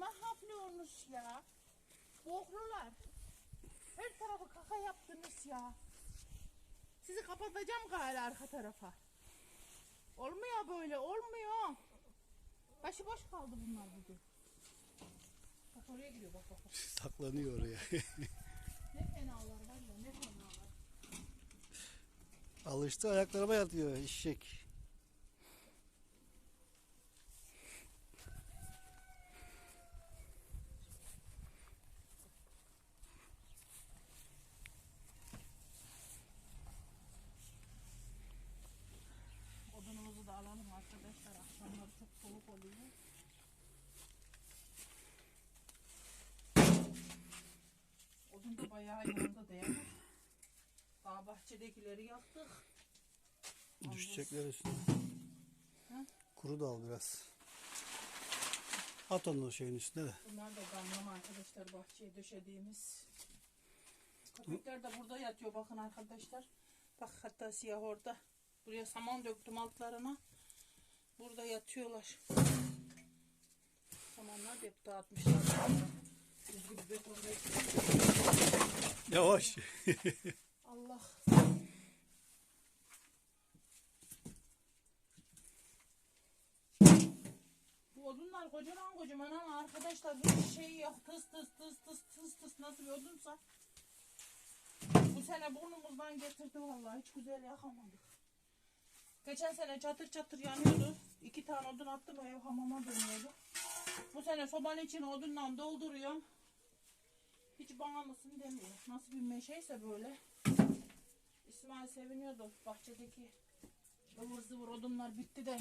ne yapıyorsunuz ya? Boklular. Her tarafı kaka yaptınız ya. Sizi kapatacağım galiba arka tarafa. Olmuyor böyle olmuyor. Başı boş kaldı bunlar bugün. Bak oraya gidiyor bak bak. bak. Saklanıyor oraya. Ne fenalar var ya ne fenalar. Alıştı ayaklarıma yatıyor eşek. Odunumuzu da alalım arkadaşlar. Akşamları çok soğuk oluyor. Odun da bayağı değil mi? Daha bahçedekileri yaktık. Düşecekler üstüne. Ha? Kuru da al biraz. At onu şeyin üstüne de. Bunlar da damlama arkadaşlar bahçeye döşediğimiz. Köpekler de burada yatıyor bakın arkadaşlar. Bak hatta siyah orada. Buraya saman döktüm altlarına. Burada yatıyorlar. Samanlar da hep dağıtmışlar. Yavaş. Allah. Bu odunlar kocaman kocaman ama arkadaşlar bir şey yok. Tıs tıs tıs tıs tıs tıs nasıl bir odunsa. Bu sene burnumuzdan getirdi vallahi hiç güzel yakamadık. Geçen sene çatır çatır yanıyordu. İki tane odun attım ev hamama dönüyordu. Bu sene sobanın içine odunla dolduruyorum. Hiç bana mısın demiyor. Nasıl bir meşeyse böyle. İsmail seviniyordu bahçedeki ıvır zıvır odunlar bitti de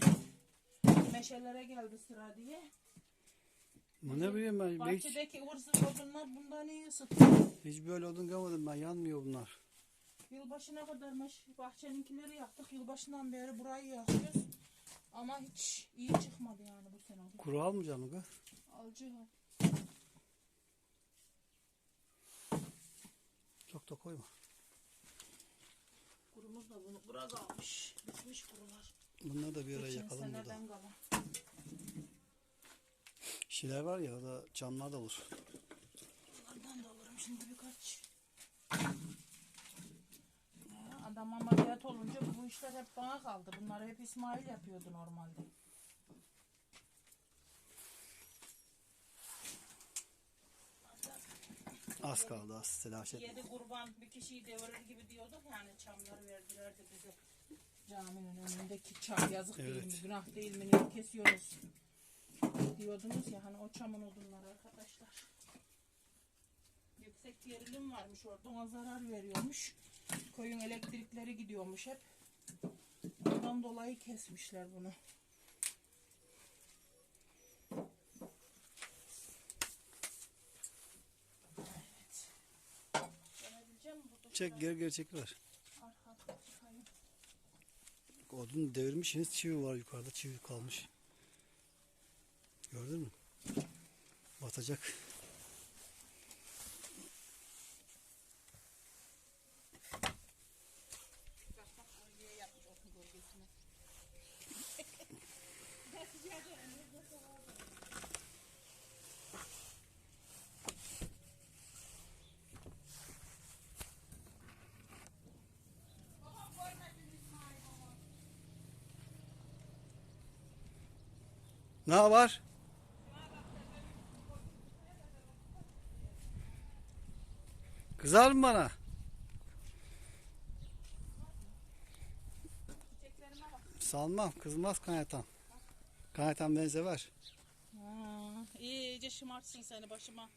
meşelere geldi sıra diye. Ne bileyim ben, ben hiç, Bahçedeki ıvır zıvır odunlar bundan iyi ısıtıyor. hiç böyle odun görmedim ben. Yanmıyor bunlar. Yılbaşına kadar meş- bahçeninkileri yaktık. Yılbaşından beri burayı yakıyoruz. Ama hiç iyi çıkmadı yani bu sene. Kuru almayacak mı? Alcı Çok da koyma. kurumuz da bunu biraz almış. Bitmiş kurular. Bunları da bir ara Geçen yakalım burada. seneden kalan. Şiler var ya da çamlar da olur. Bunlardan da alırım şimdi birkaç. Ya, Adam ameliyat olunca bu işler hep bana kaldı. Bunları hep İsmail yapıyordu normalde. Az kaldı az telaş etme. Yedi kurban bir kişiyi devirir gibi diyorduk yani çamları verdilerdi bize. Caminin önündeki çam yazık değil mi Evet. günah değil mi niye kesiyoruz diyordunuz ya hani o çamın odunları arkadaşlar. Yüksek gerilim varmış orada ona zarar veriyormuş. Koyun elektrikleri gidiyormuş hep. Ondan dolayı kesmişler bunu. Evet. Çek geri geri. Arka çıkayım. Odun devirmişsiniz çivi var yukarıda çivi kalmış. Gördün mü? Batacak. Bak bak oraya yapmış okul bölgesine. Ne var? Kızar mı bana? Salmam. Kızmaz kaynatan. Kaynatan beni sever. Ha, iyice şımartsın seni başıma.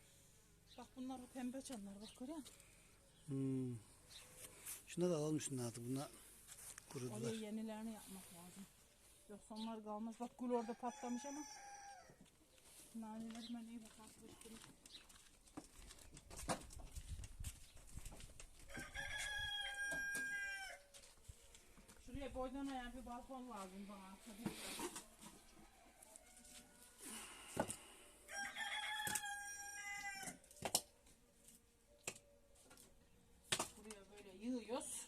Bak bunlar bu pembe çanlar bak görüyor musun? Hmm. Şuna da alalım şunu artık. Bunlar kurudular. Oraya yenilerini yapmak lazım. Yoksa onlar kalmaz. Bak gül orada patlamış ama. Nanelerime iyi bak arkadaşlar. Şuraya boydan ayağı bir balkon lazım bana. Tabii. Buraya böyle yığıyoruz.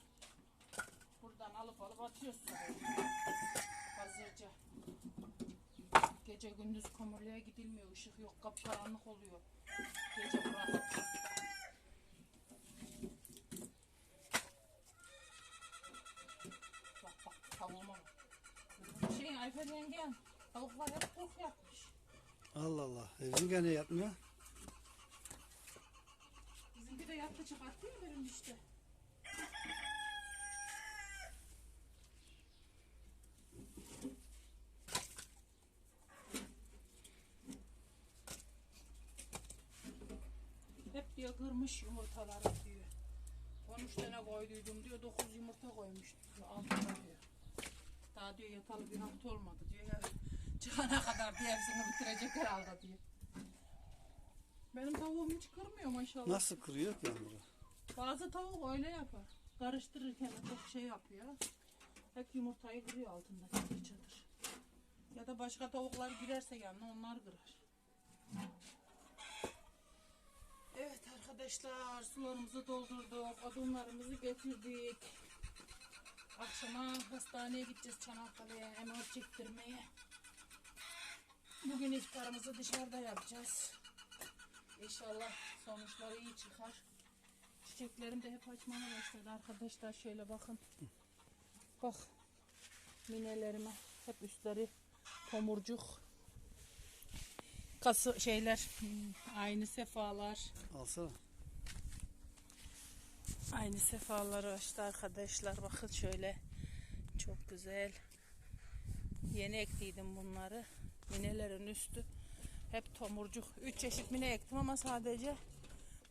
Buradan alıp alıp atıyoruz Hazırca. Gece Gece gündüz kömürlüğe gidilmiyor. Işık yok. Kapkaranlık oluyor. Gece bırak. Bak bak tavuğuma bak. Şey Ayfer yengem tavuklar hep kurt yapmış. Allah Allah. Evin gene yatmıyor. Bizimki de yattı çıkarttı ya benim işte. Diyor kırmış yumurtaları diyor. 13 tane koyduydum diyor. 9 yumurta koymuş diyor. Altına diyor. Daha diyor yatalı bir hafta olmadı diyor. Ya, çıkana kadar diye hepsini bitirecek herhalde diyor. Benim tavuğum hiç kırmıyor maşallah. Nasıl kırıyor ki onları? Bazı tavuk öyle yapar. Karıştırırken çok şey yapıyor. Hep yumurtayı kırıyor altında çadır çadır. Ya da başka tavuklar girerse yanına onlar kırar. Evet arkadaşlar sularımızı doldurduk. Odunlarımızı getirdik. Akşama hastaneye gideceğiz Çanakkale'ye MR çektirmeye. Bugün iftarımızı dışarıda yapacağız. İnşallah sonuçları iyi çıkar. Çiçeklerim de hep açmaya başladı arkadaşlar. Şöyle bakın. Bak. Minelerime. Hep üstleri tomurcuk. Kası şeyler. hmm, Aynı sefalar. Alsana. Aynı sefaları açtı arkadaşlar. Bakın şöyle. Çok güzel. Yeni ektiydim bunları. Minelerin üstü. Hep tomurcuk. Üç çeşit mine ektim ama sadece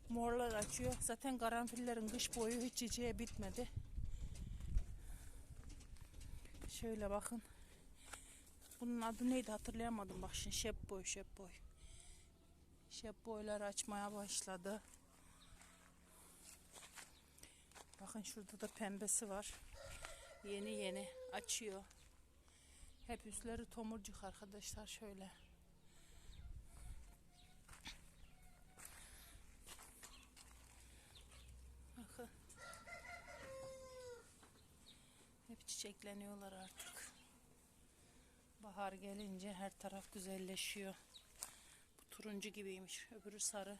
morlar açıyor. Zaten karanfillerin kış boyu hiç çiçeği bitmedi. Şöyle bakın. Bunun adı neydi hatırlayamadım. Bak şimdi şep boy şep boy. Şep boylar açmaya başladı. Bakın şurada da pembesi var. Yeni yeni açıyor. Hep üstleri tomurcuk arkadaşlar şöyle. Bakın. Hep çiçekleniyorlar artık. Bahar gelince her taraf güzelleşiyor. Bu turuncu gibiymiş. Öbürü sarı.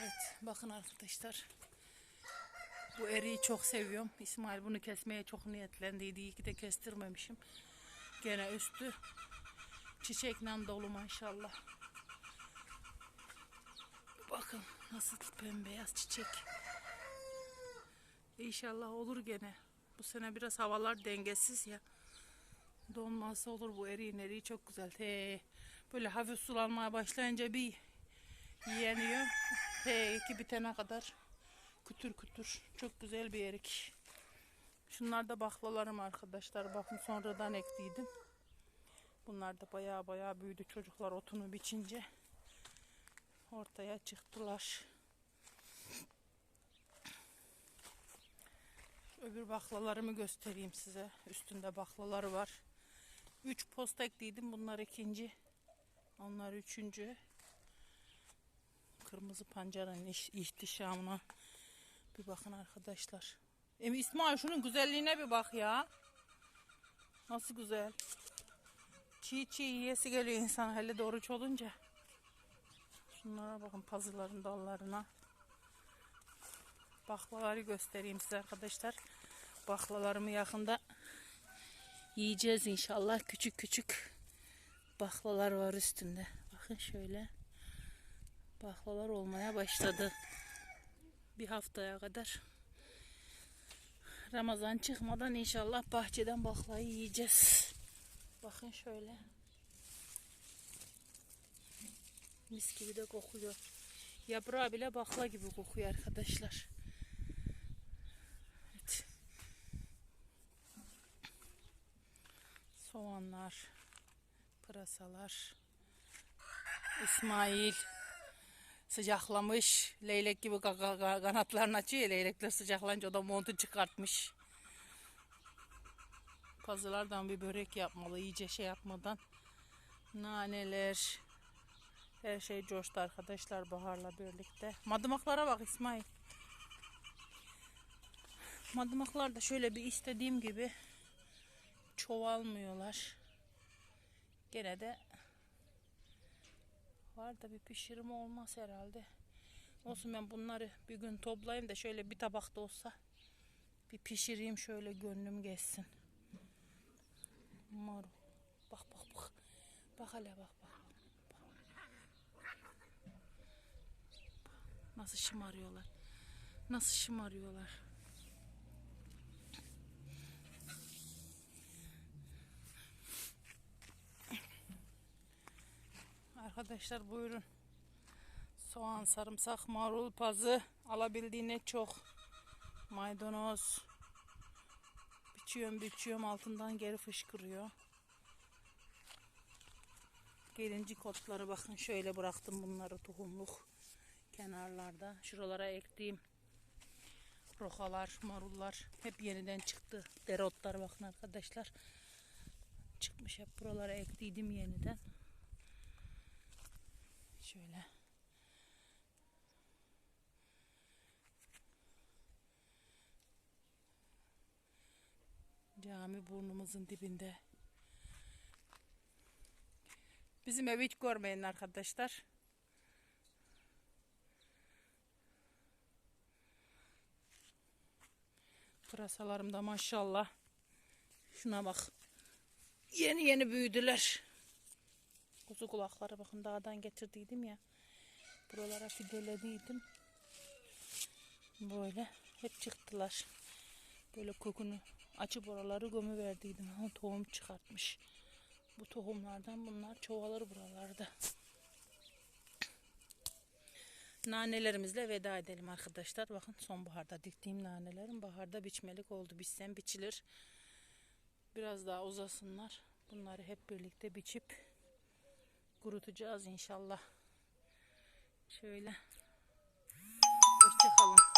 Evet bakın arkadaşlar. Bu eriği çok seviyorum. İsmail bunu kesmeye çok niyetlendiydi. İyi ki de kestirmemişim. Gene üstü çiçekle dolu maşallah. Bakın nasıl bembeyaz çiçek. İnşallah olur gene. Bu sene biraz havalar dengesiz ya. Donmazsa olur bu eriğin eriği çok güzel. He, böyle hafif sulanmaya başlayınca bir yeniyor. He, iki bitene kadar kütür kütür. Çok güzel bir erik. Şunlar da baklalarım arkadaşlar. Bakın sonradan ektiydim. Bunlar da baya baya büyüdü. Çocuklar otunu biçince ortaya çıktılar. Öbür baklalarımı göstereyim size. Üstünde baklaları var. Üç posta ekliydim. Bunlar ikinci. Onlar üçüncü. Kırmızı pancaranın iş- ihtişamına bir bakın arkadaşlar. Emi İsmail şunun güzelliğine bir bak ya. Nasıl güzel. Çiğ çiğ yiyesi geliyor insan hele de oruç olunca. Şunlara bakın pazıların dallarına. Baklaları göstereyim size arkadaşlar. Baklalarımı yakında yiyeceğiz inşallah. Küçük küçük baklalar var üstünde. Bakın şöyle. Baklalar olmaya başladı. Bir haftaya kadar. Ramazan çıkmadan inşallah bahçeden baklayı yiyeceğiz. Bakın şöyle. Mis gibi de kokuyor. Yaprağı bile bakla gibi kokuyor arkadaşlar. Evet. Soğanlar, pırasalar. İsmail sıcaklamış. Leylek gibi ka- ka- ka- kanatlarını açıyor. Leylekler sıcaklanınca o da montu çıkartmış. Pazılardan bir börek yapmalı. iyice şey yapmadan. Naneler. Her şey coştu arkadaşlar baharla birlikte. Madımaklara bak İsmail. Madımaklar da şöyle bir istediğim gibi çoğalmıyorlar. Gene de var da bir pişirim olmaz herhalde. Olsun ben bunları bir gün toplayayım da şöyle bir tabakta olsa bir pişireyim şöyle gönlüm geçsin. Marul. Bak bak bak. Bak hele bak bak. Nasıl şımarıyorlar. Nasıl şımarıyorlar. Arkadaşlar buyurun. Soğan, sarımsak, marul, pazı alabildiğine çok. Maydanoz. Biçiyorum biçiyorum altından geri fışkırıyor. Gelincik otları bakın şöyle bıraktım bunları tohumluk kenarlarda. Şuralara ektiğim rokalar, marullar hep yeniden çıktı. Dereotlar bakın arkadaşlar. Çıkmış hep buralara ektiydim yeniden. Şöyle. Cami burnumuzun dibinde. Bizim evi hiç görmeyin arkadaşlar. Pırasalarım da maşallah. Şuna bak. Yeni yeni büyüdüler. Kuzu kulakları bakın dağdan getirdiydim ya. Buralara fidelediydim. Böyle hep çıktılar. Böyle kokunu açıp oraları gömü verdiydim. Ha, tohum çıkartmış. Bu tohumlardan bunlar çoğalır buralarda. Nanelerimizle veda edelim arkadaşlar. Bakın sonbaharda diktiğim nanelerim baharda biçmelik oldu. Biçsem biçilir. Biraz daha uzasınlar. Bunları hep birlikte biçip kurutacağız inşallah. Şöyle. Hoşçakalın.